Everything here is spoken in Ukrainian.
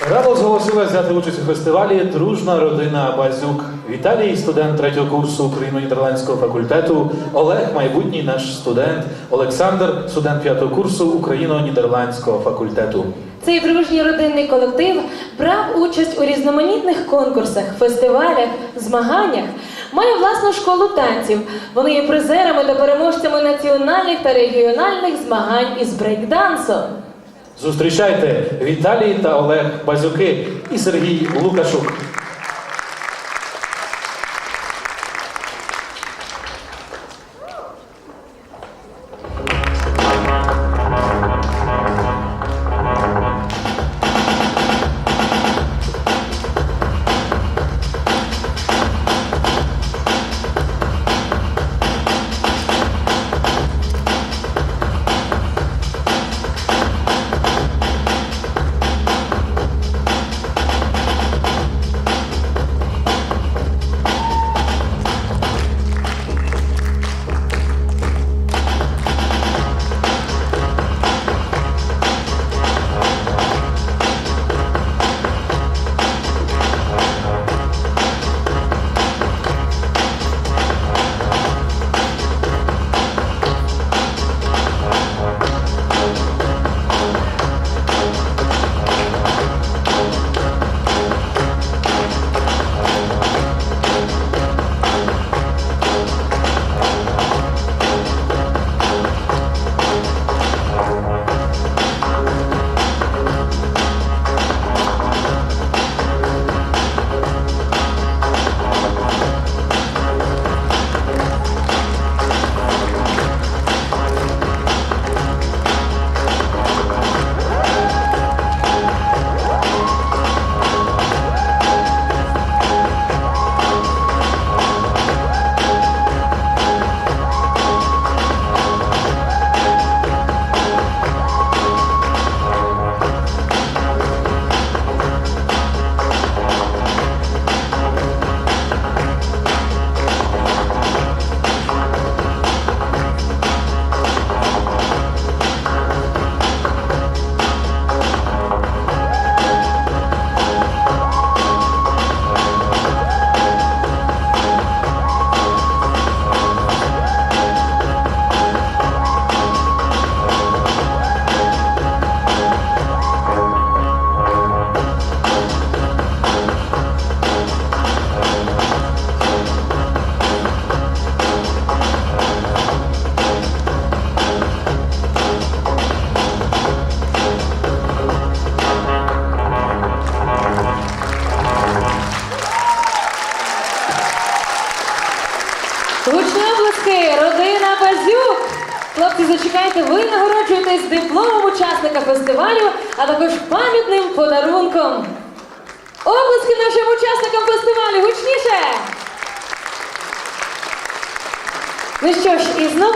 Радо зголосилась взяти участь у фестивалі Дружна родина Базюк. Віталій, студент третього курсу Україно-нідерландського факультету, Олег, майбутній наш студент, Олександр, студент п'ятого курсу Україно-нідерландського факультету. Цей дружній родинний колектив брав участь у різноманітних конкурсах, фестивалях, змаганнях. Має власну школу танців. Вони є призерами та переможцями національних та регіональних змагань із брейкдансом. Зустрічайте Віталій та Олег Базюки і Сергій Лукашук. Гучні обласки, родина Базюк. Хлопці, зачекайте, ви нагороджуєтесь дипломом учасника фестивалю, а також пам'ятним подарунком. Обласки нашим учасникам фестивалю, гучніше! Ну що ж, і знову.